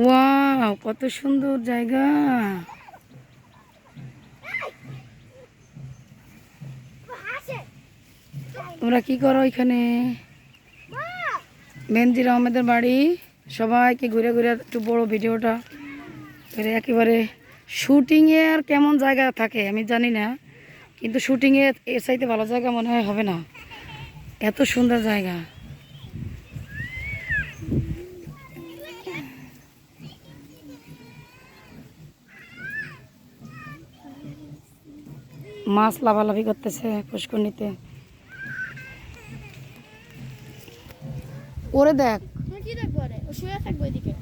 Wow, কত সুন্দর জায়গা। তোমরা কি করো এখানে? বেনজির আহমেদের বাড়ি। সবাইকে ঘুরে ঘুরে একটু বড় ভিডিওটা। করে একেবারে শুটিংয়ে আর কেমন জায়গা থাকে আমি জানি না, কিন্তু শুটিংয়ে এর চাইতে ভালো জায়গা মনে হয় হবে না। এত সুন্দর জায়গা। মাছ লাভালাভি করতেছে পুষ্করণীতে। ওরে দেখ। তুমি কি দেখব রে ও শুয়ে থাকব এদিকে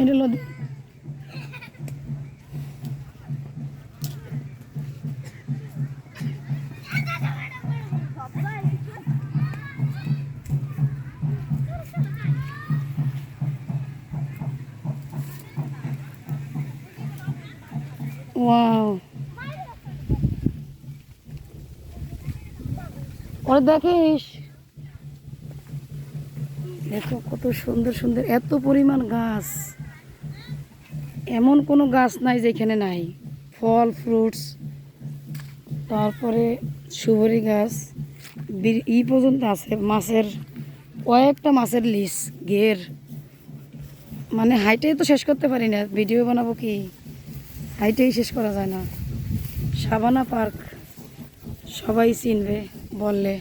এটা ওয়াও ওরা দেখিস। দেখো কত সুন্দর সুন্দর, এত পরিমাণ গাছ। এমন কোনো গাছ নাই যেখানে নাই। ফল, ফ্রুটস, তারপরে সুবরি গাছ। ই পর্যন্ত আছে মাছের, কয়েকটা মাছের লিস ঘের। মানে হাইটেই তো শেষ করতে পারি না। ভিডিও বানাবো কি? হাইটেই শেষ করা যায় না। সাবানা পার্ক সবাই চিনবে, বললে।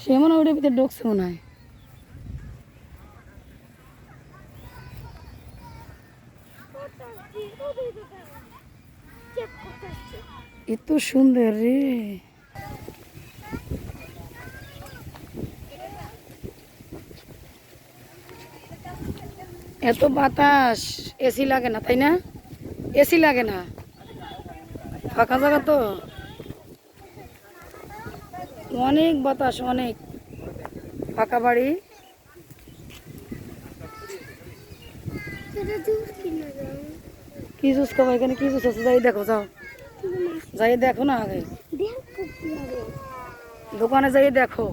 সে মনে ওটার ভিতরে ঢুকছে মনে হয় এত সুন্দর রে। এত বাতাস এসি লাগে না, তাই না? এসি লাগে না। ফাঁকা জায়গা তো। অনেক বাতাস, অনেক। ফাঁকা বাড়ি। কি জুস খাব? এখানে কি জুস আছে? যাই দেখো যাও। যাই দেখো না আগে। দোকানে যাই দেখো।